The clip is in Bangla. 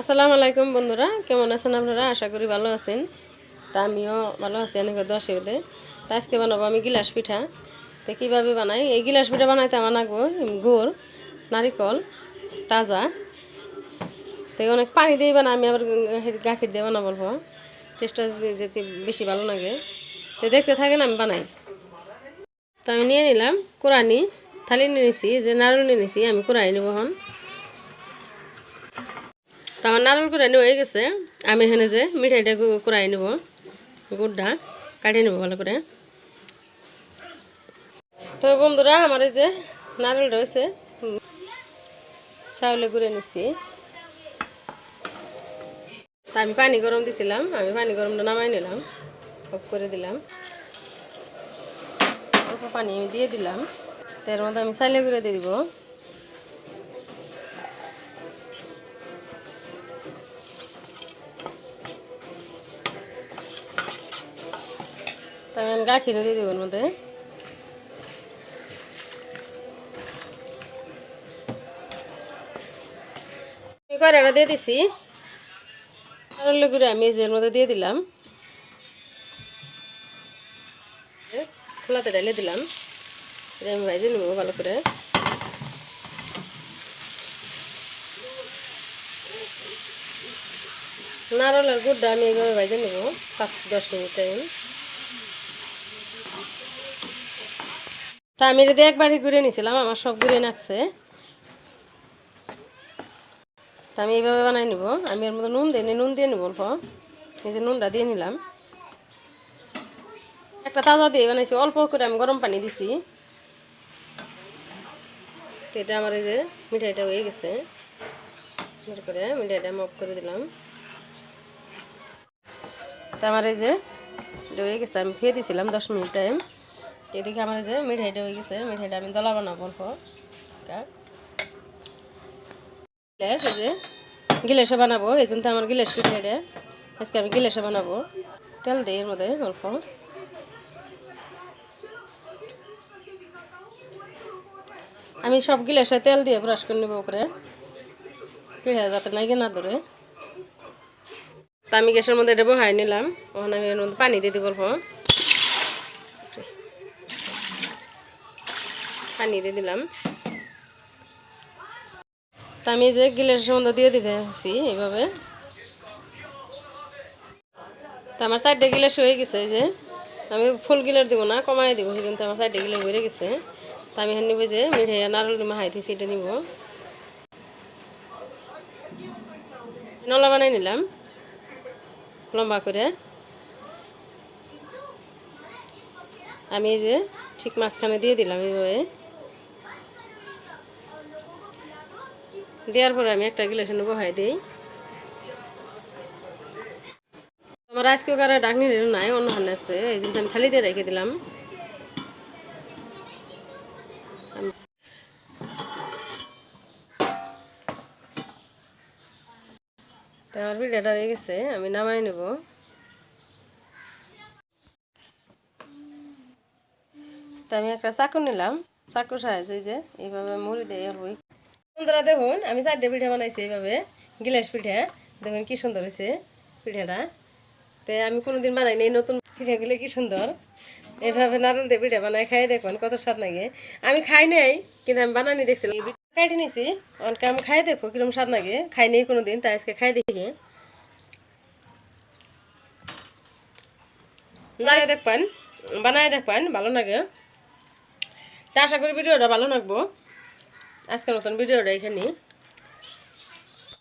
আসসালামু আলাইকুম বন্ধুরা, কেমন আছেন আপনারা? আশা করি ভালো আছেন। তা আমিও ভালো আছি, অনেক অসুবিধে তা আজকে বানাবো আমি গিলাস পিঠা। তো কীভাবে বানাই? এই গিলাস পিঠা বানাইতে আমার লাগবো গুড়, নারিকল, তাজা। তো অনেক পানি দিয়ে বানাই, আমি আবার গাখির দিয়ে বানাবো বলব টেস্টটা যেতে বেশি ভালো লাগে। তো দেখতে থাকেন, আমি বানাই। তো আমি নিয়ে নিলাম কোরআনি থালি নিয়ে নিছি, যে নাড়ু নিয়ে নিছি, আমি কোরআনি নেব তো আমার নারকেল কুড়ানি হয়ে গেছে। আমি এখানে যে মিঠাইটা কুড়াই নেব গুড়টা কাটিয়ে নেব ভালো করে। তো বন্ধুরা আমার এই যে নারকেলটা হয়েছে হুম, চাউলে গুঁড়ে নিচ্ছি তা আমি পানি গরম দিছিলাম আমি পানি গরমটা নামাই নিলাম অফ করে দিলাম। অল্প পানি দিয়ে দিলাম তো এর মধ্যে আমি চাইলে গুঁড়ে দিয়ে দিব। তাই আমি গাখিরও দিয়ে দেবো এর মধ্যে আমি কড়াইটা দিয়ে দিছি। আর গুঁড়ো আমি এর মধ্যে দিয়ে দিলাম। খোলাতে ডালে দিলাম। আমি ভাইজে নেব ভালো করে। নারলের গুড়টা আমি এইভাবে ভাইজে নেব, পাঁচ দশ মিনিট টাইম তা আমি যদি একবারই ঘুরে নিয়েছিলাম আমার সব ঘুরে নাকছে। তা আমি এইভাবে বানাই নিব। আমি এর মধ্যে নুন দিই নুন দিয়ে নিব অল্প। এই যে নুনটা দিয়ে নিলাম। একটা তাজা দিয়ে বানাইছি, অল্প করে আমি গরম পানি দিছি। এটা আমার এই যে মিঠাইটা হয়ে গেছে। করে মিঠাইটা মপ করে দিলাম। তা আমার এই যে হয়ে গেছে, আমি খেয়ে দিয়েছিলাম দশ মিনিট টাইম এদিকে আমার যে মিঠাইটা হয়ে গেছে, মিঠাইটা আমি দলা বানাবো অল্প। গ্যাস এই যে গিলেসে বানাবো, এই জন্য আমার গিলেস পিঠাইটা আজকে আমি গিলেসে বানাবো। তেল দিই এর মধ্যে অল্প। আমি সব গিলেসে তেল দিয়ে ব্রাশ করে নেব উপরে। পিঠা যাতে নাই না ধরে। তা আমি গ্যাসের মধ্যে এটা বহাই নিলাম। ওখানে আমি এর মধ্যে পানি দিয়ে দিব অল্প। পানি দিয়ে দিলাম। তা আমি যে গিলাসের মধ্যে দিয়ে দিতে আসছি এইভাবে। তা আমার সাইডে গিলাস হয়ে গেছে যে। আমি ফুল গিলার দিব না, কমাই দিব কিন্তু আমার সাইডে গিলার হয়ে গেছে। তা আমি নিব যে মিঠাই নারল মাহাই দিয়েছি এটা নিব। নলা বানাই নিলাম, লম্বা করে। আমি যে ঠিক মাঝখানে দিয়ে দিলাম এইভাবে। দেওয়ার পরে আমি একটা গিলাসে বহাই দিই। আমার আজকে কারে ডাকনি নাই, অন্য হানে আছে, এই জন্য আমি খালি দিয়ে রেখে দিলাম। আমার ভিডিওটা হয়ে গেছে, আমি নামাই নেব। তো আমি একটা চাকু নিলাম চাকু সাহায্য যে, এইভাবে মুড়ি দিয়ে বন্ধুরা দেখুন, আমি চারটে পিঠা বানাইছি এইভাবে, গিলাস পিঠা। দেখুন কি সুন্দর হয়েছে পিঠাটা। তো আমি কোনোদিন বানাই নাই, নতুন পিঠাগুলো কি সুন্দর। এইভাবে নারুল দিয়ে পিঠা বানাই খাই, দেখুন কত স্বাদ লাগে। আমি খাই নাই, কিন্তু আমি বানানি দেখছিলাম কাটি নিছি, অনেকে আমি খাই দেখো কীরকম স্বাদ লাগে। খাই নেই কোনো দিন তাই আজকে খাই দেখি। বানাই দেখবেন বানাই দেখবেন, ভালো লাগে। তা আশা করি ভিডিওটা ভালো লাগবো। আজকের মতন ভিডিওটা এখানে